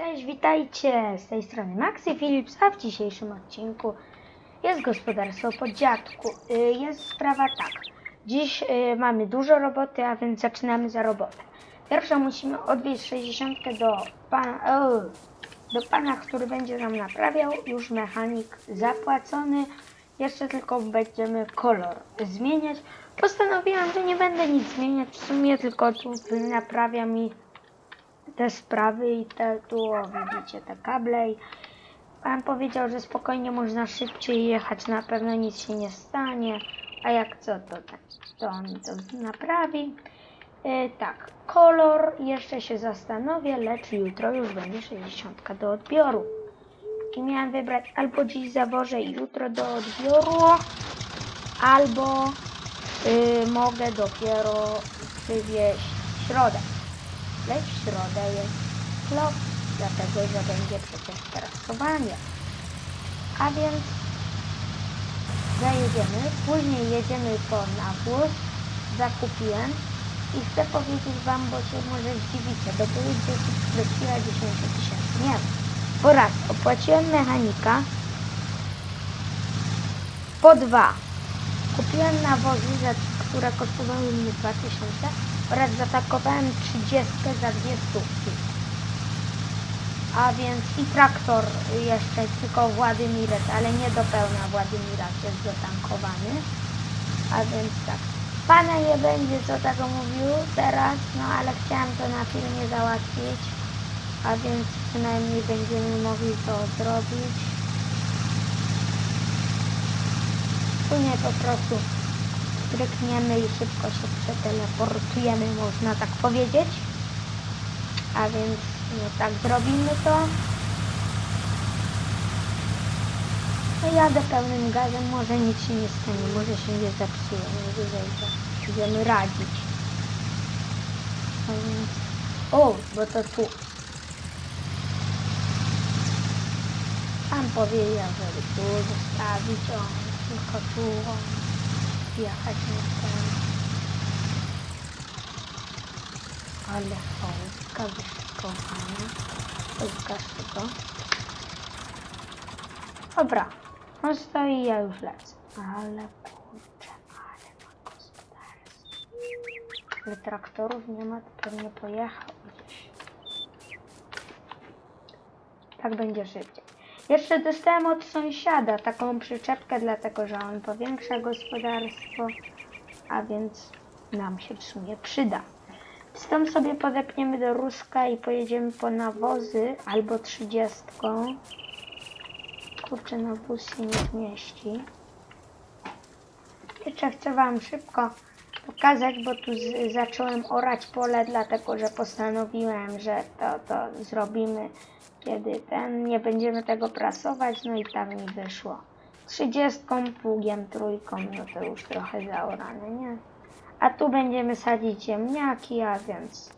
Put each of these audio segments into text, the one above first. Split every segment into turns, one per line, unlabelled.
Cześć, witajcie! Z tej strony Maxi Philips, a w dzisiejszym odcinku jest gospodarstwo po dziadku. Y, Jest sprawa tak. Dziś y, mamy dużo roboty, a więc zaczynamy za robotę. Pierwszą musimy odwieźć 60 do pana, do pana, który będzie nam naprawiał. Już mechanik zapłacony. Jeszcze tylko będziemy kolor zmieniać. Postanowiłam, że nie będę nic zmieniać. W sumie tylko tu naprawia mi te sprawy i te tu, o, widzicie, te kable i pan powiedział, że spokojnie można szybciej jechać, na pewno nic się nie stanie, a jak co, to, tak, to on to naprawi. E, tak, kolor jeszcze się zastanowię, lecz jutro już będzie 60 do odbioru. I miałam wybrać albo dziś zawożę i jutro do odbioru, albo y, mogę dopiero przywieźć w środę. Lecz w środę jest klop, dlatego że będzie przecież prasowanie. A więc zajedziemy, później jedziemy po nawóz, zakupiłem i chcę powiedzieć Wam, bo się może zdziwicie, do były gdzie subskrypcja 10 tysięcy. Nie, po raz opłaciłem mechanika po dwa. Kupiłem nawozy, które kosztowały mnie 2000 oraz zatakowałem 30 za dwie stówki. A więc i traktor jeszcze tylko Władymirek, ale nie do pełna Władymirak jest dotankowany. A więc tak. Pana nie będzie co tego mówił teraz, no ale chciałem to na filmie załatwić. A więc przynajmniej będziemy mogli to zrobić. Później po prostu strykniemy i szybko się przeteleportujemy, można tak powiedzieć. A więc no tak zrobimy to. No jadę pełnym gazem, może nic się nie stanie, może się nie zepsuje, najwyżej to będziemy radzić. O, bo to tu. Pan powiedział, żeby tu zostawić, o, tylko tu, o, jechać nie chcę. Ale Polska wyszykowana. Polska szybko. Dobra, on stoi ja już lecę. Ale kurczę, ale ma gospodarstwo. Ale traktorów nie ma, to pewnie pojechał gdzieś. Tak będzie szybciej. Jeszcze dostałem od sąsiada taką przyczepkę, dlatego że on powiększa gospodarstwo, a więc nam się w sumie przyda. Stąd sobie podepniemy do Ruska i pojedziemy po nawozy albo trzydziestką. Kurczę, na wóz się nie zmieści. Jeszcze chcę Wam szybko pokazać, bo tu zacząłem orać pole, dlatego że postanowiłem, że to, to zrobimy, kiedy ten, nie będziemy tego prasować, no i tak mi wyszło. Trzydziestką, pługiem, trójką, no to już trochę zaorane, nie? A tu będziemy sadzić ziemniaki, a więc...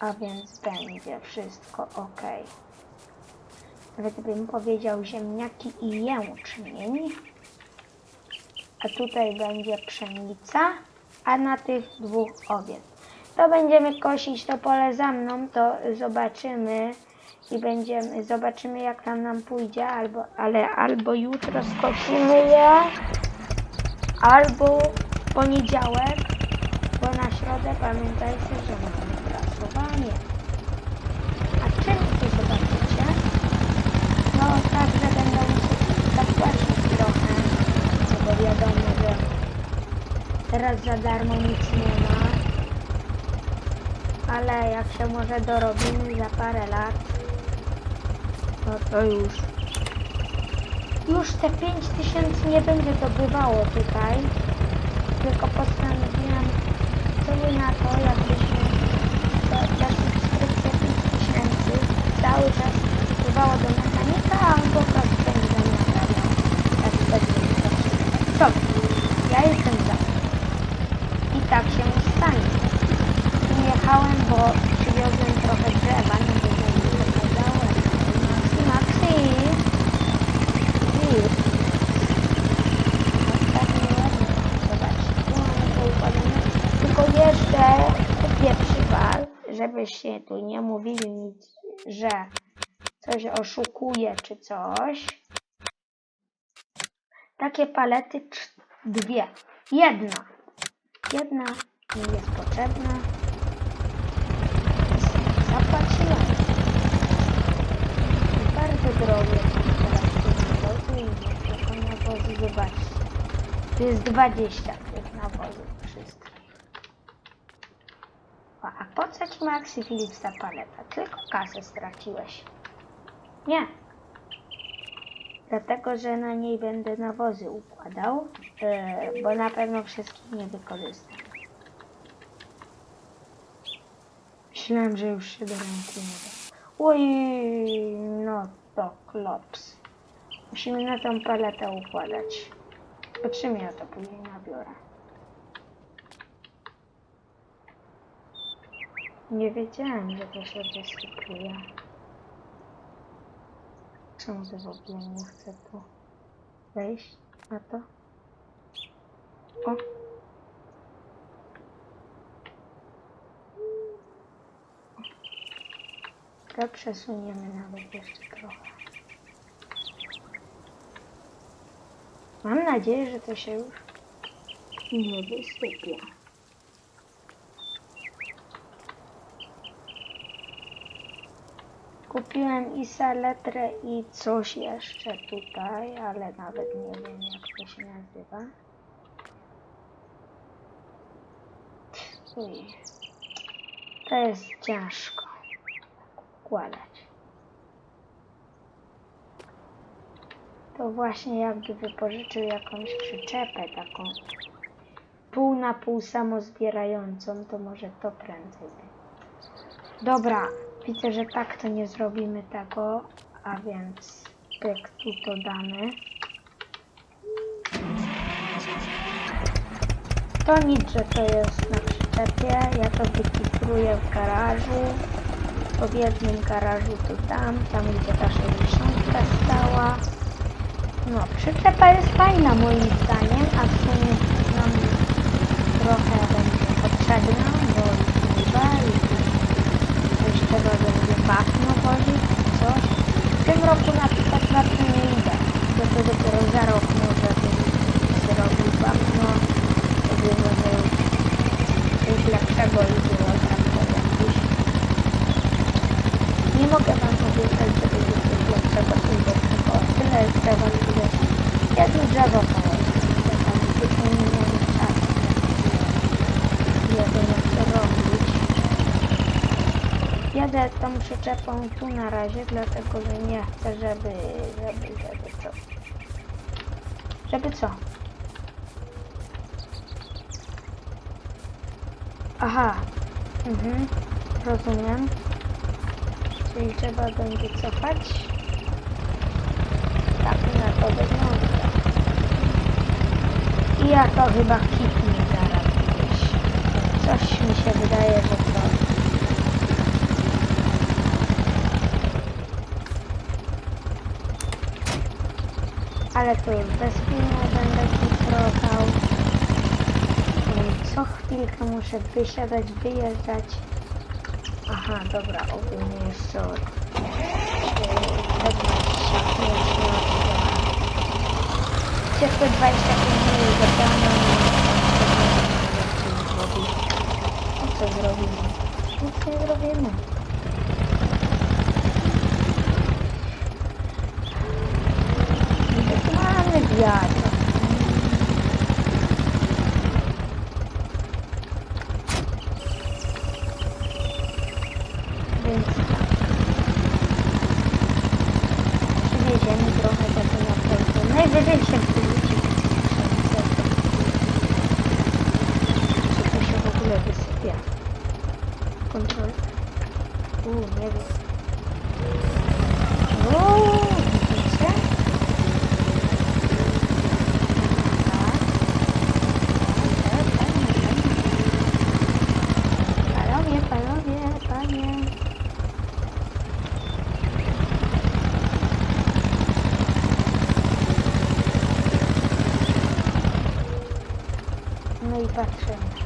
A więc będzie wszystko ok. Nawet bym powiedział ziemniaki i jęczmień. A tutaj będzie pszenica, a na tych dwóch owiec. To będziemy kosić to pole za mną, to zobaczymy i będziemy, zobaczymy jak tam nam pójdzie, albo, ale albo jutro skosimy je, albo poniedziałek, bo na środę pamiętajcie, że mamy prasowanie. A czym tu zobaczycie? No tak, że będą zapłacić trochę, no bo wiadomo, że teraz za darmo nic nie ma. Ale jak się może dorobimy za parę lat, no to już. Już te 5000 nie będzie to bywało tutaj, tylko postanowiłam, co by na to, jakbyśmy te, te subskrypcje 5000 cały czas bywało do mechanika, a on po prostu będzie za mnie naprawiał. Tak wtedy Co? Ja jestem za. I tak się stanie. Tu jechałem, bo przywiozłem trochę drzewa, no bo to mi pokazałem. Maxi, Maxi. Nic. Ostatnio ładnie. Zobaczcie, tu mamy to układane. Tylko jeszcze kupię przywal, że żebyście tu nie mówili nic, że coś oszukuje czy coś. Takie palety dwie. Jedna. Jedna mi jest potrzebna. Zapłaciłam. Bardzo drogie teraz tylko nawozy. Zobaczcie. Tu jest 20 tych nawozów wszystkich. O, A po co ci Maxi Philips ta paleta? Tylko kasę straciłeś. Nie. Dlatego, że na niej będę nawozy układał, yy, bo na pewno wszystkich nie wykorzystam. Myślałem, że już się do ręki nie da. Oj, no to klops. Musimy na tą paletę układać. Po czym ja to później nabiorę? Nie wiedziałem, że to się wysypuje. Czemu to w ogóle nie chcę tu wejść na to? O! To przesuniemy nawet jeszcze trochę. Mam nadzieję, że to się już nie wysypie. Kupiłem i saletrę i coś jeszcze tutaj, ale nawet nie wiem jak to się nazywa. Uj. To jest ciężko układać. To właśnie jakby wypożyczył jakąś przyczepę taką pół na pół samozbierającą, to może to prędzej. Dobra, widzę, że tak to nie zrobimy tego, a więc pyk tu to damy. To nic, że to jest na przyczepie, ja to wykipruję w garażu. W jednym garażu tu dam, tam gdzie ta 60 stała. No, przyczepa jest fajna moim zdaniem, a w sumie nam trochę będzie potrzebna, bo zniba i coś trzeba będzie wapno wozić, coś. W tym roku na przykład wapno nie idę, bo to dopiero za rok może bym zrobił wapno, żeby może już coś lepszego i było traktor jakiś. Nie mogę wam obiecać, że będzie coś lepszego, coś lepszego. Tyle jest drzewa, tyle jedno drzewo położyć. Tam tylko nie miałem czasu. Jedyne co robić. Jadę tą przyczepą tu na razie, dlatego że nie chcę, żeby, żeby, żeby co. Żeby co? Aha. Mhm. Rozumiem. Czyli trzeba będzie cofać. Tak na to wygląda. I ja to chyba kipnie zaraz gdzieś. Coś mi się wydaje, że to... Ale to już bez filmu będę kiprokał. Co chwilkę muszę wysiadać, wyjeżdżać. Aha, dobra, ogólnie od yy, 20 minut Gdzie te 25 minut zabrano No co zrobimy? Nic nie zrobimy. Niby tu mamy wiatr. Więc tak. Przywieziemy trochę tego na pewno. Najwyżej się wyrzuci. Czy to się w ogóle wysypie? Kontrol. Uuu, nie wiem. Uuu, widzicie? Tak, tak, tak, tak. Panowie, panowie, panie. No i patrzymy.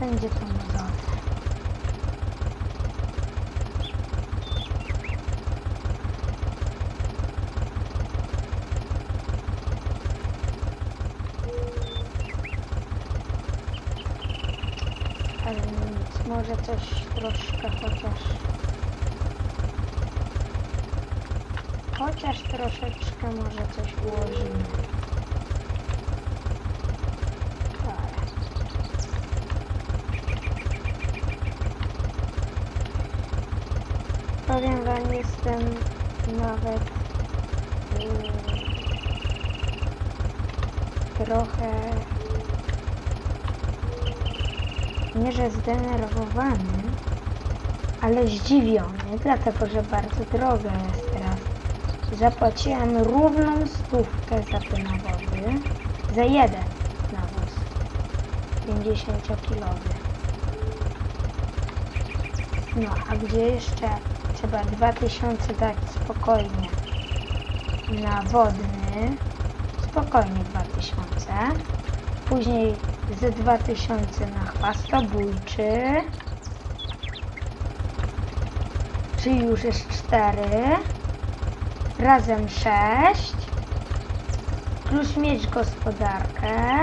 będzie to mozowe. Ale nic, może coś troszkę chociaż. Chociaż troszeczkę może coś ułożymy. Powiem wam, jestem nawet yy, trochę nie że zdenerwowany, ale zdziwiony, dlatego że bardzo droga jest teraz. Zapłaciłem równą stówkę za te nawozy, za jeden nawóz, 50-kilowy. No, a gdzie jeszcze trzeba 2000 dać spokojnie na wodny, spokojnie 2000, później ze 2000 na chwastobójczy, czyli już jest 4, razem 6, plus mieć gospodarkę,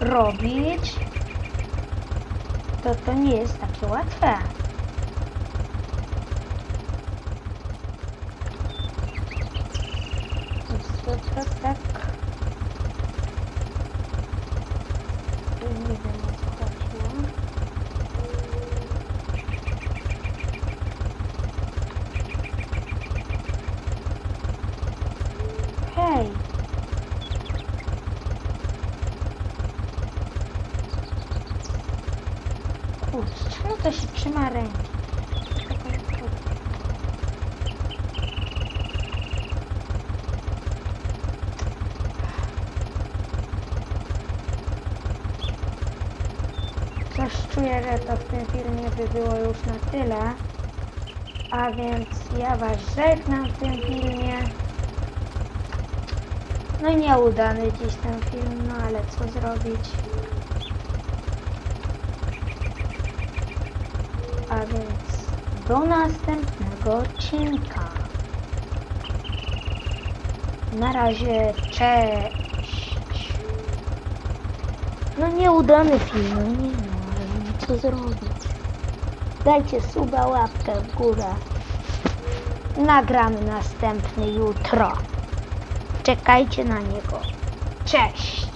robić, to to nie jest takie łatwe. To, to tak. Nie wiem co chodziło. Czemu to się trzyma ręki? Czuję, że to w tym filmie by było już na tyle. A więc ja was żegnam w tym filmie. No nieudany dziś ten film, no ale co zrobić? A więc do następnego odcinka. Na razie, cześć. No nieudany film, no nie co zrobić? Dajcie suba, łapkę w górę. Nagramy następny jutro. Czekajcie na niego. Cześć!